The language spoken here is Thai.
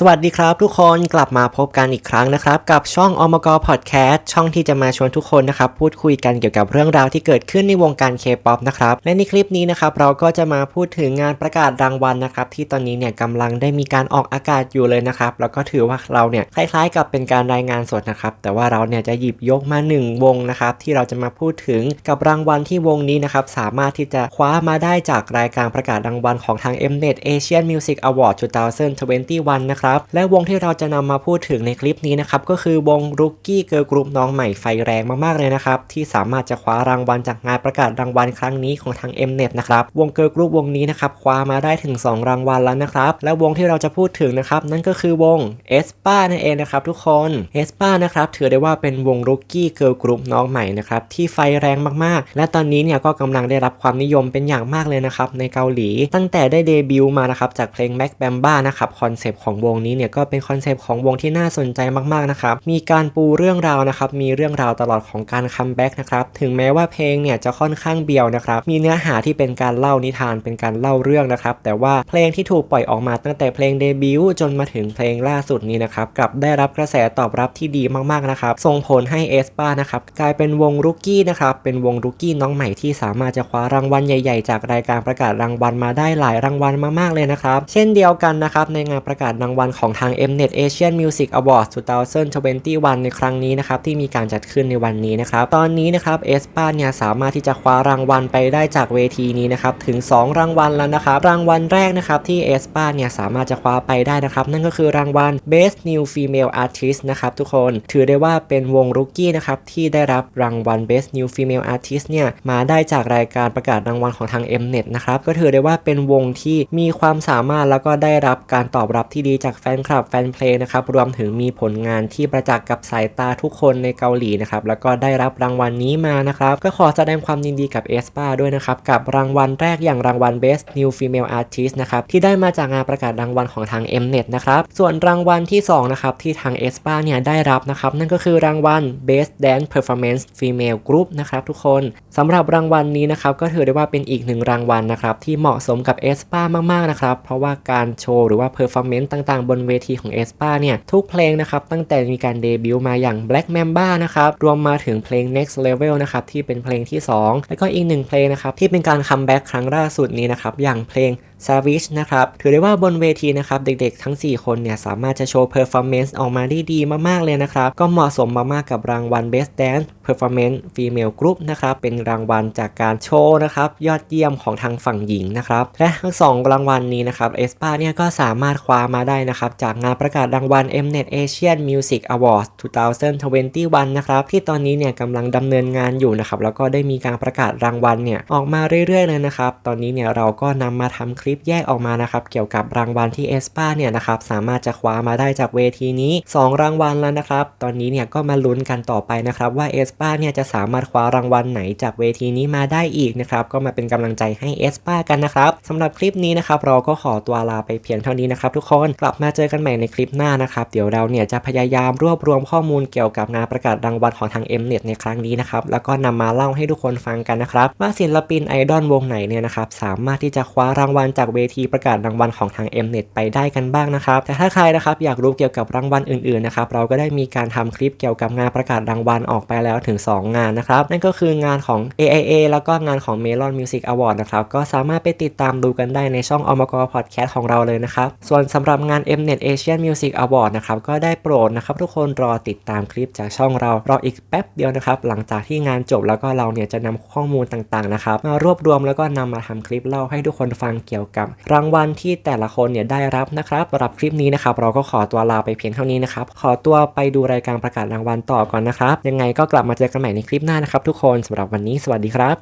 สวัสดีครับทุกคนกลับมาพบกันอีกครั้งนะครับ กับช่องอมกพอดแคสต์ช่องที่จะมาชวนทุกคนนะครับ พูดคุยกันเกี่ยวกับเรื่องราวที่เกิดขึ้นในวงการเคป๊อปนะครับ และในคลิปนี้นะครับ เราก็จะมาพูดถึงงานประกาศรางวัลนะครับ ที่ตอนนี้เนี่ยกำลังได้มีการออกอากาศอยู่เลยนะครับ แล้วก็ถือว่าเราเนี่ยคล้ายๆ กับเป็นการรายงานสดนะครับ แต่ว่าเราเนี่ยจะหยิบยกมาหนึ่งวงนะครับ ที่เราจะมาพูดถึงกับรางวัลที่วงนี้นะครับสามารถที่จะคว้ามาได้จากรายการประกาศรางวัลของทาง Mnet Asian Music Award 2021นะครับและวงที่เราจะนำมาพูดถึงในคลิปนี้นะครับก็คือวง Rookie Girl Group น้องใหม่ไฟแรงมากๆเลยนะครับที่สามารถจะคว้ารางวัลจากงานประกาศรางวัลครั้งนี้ของทาง Mnet นะครับวง Girl Group วงนี้นะครับคว้ามาได้ถึง 2 รางวัลแล้วนะครับและวงที่เราจะพูดถึงนะครับนั่นก็คือวง e s p a นั่นเองนะครับทุกคน e s p a นะครับถือได้ว่าเป็นวง Rookie Girl Group น้องใหม่นะครับที่ไฟแรงมากๆ และตอนนี้เนี่ยก็กำลังได้รับความนิยมเป็นอย่างมากเลยนะครับในเกาหลี ตั้งแต่ได้เดบิวต์มานะครับจากเพลง Mac Bamba นะครับคอนเซปต์ของวงนี้เนี่ยก็เป็นคอนเซปต์ของวงที่น่าสนใจมากๆนะครับ มีการปูเรื่องราวนะครับ มีเรื่องราวตลอดของการคัมแบ็กนะครับ ถึงแม้ว่าเพลงเนี่ยจะค่อนข้างเบียวนะครับ มีเนื้อหาที่เป็นการเล่านิทาน เป็นการเล่าเรื่องนะครับ แต่ว่าเพลงที่ถูกปล่อยออกมาตั้งแต่เพลงเดบิวต์จนมาถึงเพลงล่าสุดนี้นะครับ กลับได้รับกระแสตอบรับที่ดีมากๆนะครับ ส่งผลให้เอสปานะครับกลายเป็นวงรุกกี้นะครับ เป็นวงรุกกี้น้องใหม่ที่สามารถจะคว้ารางวัลใหญ่ ๆ จากรายการประกาศรางวัลมาได้หลายรางวัลมากๆเลยนะครับ เช่นเดียวกันนะครับในงานประกาศรางวัลของทาง Mnet Asian Music Awards 2021 ในครั้งนี้นะครับที่มีการจัดขึ้นในวันนี้นะครับตอนนี้นะครับเอสปาเนี่ยสามารถที่จะคว้ารางวัลไปได้จากเวทีนี้นะครับถึง 2 รางวัลแล้วนะครับรางวัลแรกนะครับที่เอสปาเนี่ยสามารถจะคว้าไปได้นะครับนั่นก็คือรางวัล Best New Female Artist นะครับทุกคนถือได้ว่าเป็นวงรุกกี้นะครับที่ได้รับรางวัล Best New Female Artist เนี่ยมาได้จากรายการประกาศรางวัลของทาง Mnet นะครับก็ถือได้ว่าเป็นวงที่มีความสามารถแล้วก็ได้รับการตอบรับที่ดีจากแฟนคลับแฟนเพลงนะครับรวมถึงมีผลงานที่ประจักษ์กับสายตาทุกคนในเกาหลีนะครับแล้วก็ได้รับรางวัลนี้มานะครับก็ขอแสดงความยินดีกับเอสปาด้วยนะครับกับรางวัลแรกอย่างรางวัล Best New Female Artist นะครับที่ได้มาจากงานประกาศรางวัลของทาง Mnet นะครับส่วนรางวัลที่2นะครับที่ทางเอสปาเนี่ยได้รับนะครับนั่นก็คือรางวัล Best Dance Performance Female Group นะครับทุกคนสำหรับรางวัลนี้นะครับก็ถือได้ว่าเป็นอีกหนึ่งรางวัลนะครับที่เหมาะสมกับเอสปามากๆนะครับเพราะว่าการโชว์หรือว่า Performance ต่างๆบนเวทีของเอสปาเนี่ยทุกเพลงนะครับตั้งแต่มีการเดบิวต์มาอย่าง Black Mamba นะครับรวมมาถึงเพลง Next Level นะครับที่เป็นเพลงที่ 2 แล้วก็อีกหนึ่งเพลงนะครับที่เป็นการคัมแบ็กครั้งล่าสุดนี้นะครับอย่างเพลง Savage นะครับ ถือได้ว่าบนเวทีนะครับ เด็กๆทั้ง 4 คนเนี่ย สามารถจะโชว์ performance ออกมาได้ดีมากๆเลยนะครับ ก็เหมาะสมมากๆกับรางวัล Best Dance Performance Female Group นะครับ เป็นรางวัลจากการโชว์นะครับ ยอดเยี่ยมของทางฝั่งหญิงนะครับ และทั้ง 2 รางวัลนี้นะครับเอสปาเนี่ยก็สามารถคว้ามาได้นะครับ จากงานประกาศรางวัล Mnet Asian Music Awards 2021 นะครับ ที่ตอนนี้เนี่ยกำลังดำเนินงานอยู่นะครับแล้วก็ได้มีการประกาศรางวัลเนี่ยออกมาเรื่อยๆเลยนะครับตอนนี้เนี่ยเราก็นำมาทำคลิปลิปแยกออกมานะครับเกี่ยวกับรางวัลที่เอสปาเนี่ยนะครับสามารถจะคว้ามาได้จากเวทีนี้ 2 รางวัลแล้วนะครับ ตอนนี้เนี่ยก็มาลุ้นกันต่อไปนะครับว่าเอสปาเนี่ยจะสามารถคว้ารางวัลไหนจากเวทีนี้มาได้อีกนะครับก็มาเป็นกำลังใจให้เอสปากันนะครับสำหรับคลิปนี้นะครับเราก็ขอตัวลาไปเพียงเท่านี้นะครับทุกคนกลับมาเจอกันใหม่ในคลิปหน้านะครับเดี๋ยวเราเนี่ยจะพยายามรวบรวมข้อมูลเกี่ยวกับงานประกาศรางวัลของทาง Mnet ในครั้งนี้นะครับแล้วก็นำมาเล่าให้ทุกคนฟังกันนะครับว่าศิลปินไอดอลวงไหนเนี่ยนะครับสามารถที่จะคว้ารางวัลจากเวทีประกาศรางวัลของทาง Mnet ไปได้กันบ้างนะครับ แต่ถ้าใครนะครับอยากรู้เกี่ยวกับรางวัลอื่นๆนะครับเราก็ได้มีการทำคลิปเกี่ยวกับงานประกาศรางวัลออกไปแล้วถึง 2 งานนะครับ นั่นก็คืองานของ AIA แล้วก็งานของ Melon Music Award นะครับก็สามารถไปติดตามดูกันได้ในช่องอมกพอดแคสต์ของเราเลยนะครับส่วนสำหรับงาน Mnet Asian Music Award นะครับก็ได้โปรดนะครับทุกคนรอติดตามคลิปจากช่องเรารออีกแป๊บเดียวนะครับหลังจากที่งานจบแล้วก็เราเนี่ยจะนำข้อมูลต่างๆนะครับมารวบรวมแล้วก็นำมาทำคลิปเล่าให้ทุกคนฟังเกี่ยวกับ รางวัลที่แต่ละคนเนี่ยได้รับนะครับสำหรับคลิปนี้นะครับ เราก็ขอตัวลาไปเพียงเท่านี้นะครับ ขอตัวไปดูรายการประกาศรางวัลต่อก่อนนะครับ ยังไงก็กลับมาเจอกันใหม่ในคลิปหน้านะครับทุกคนสำหรับวันนี้สวัสดีครับ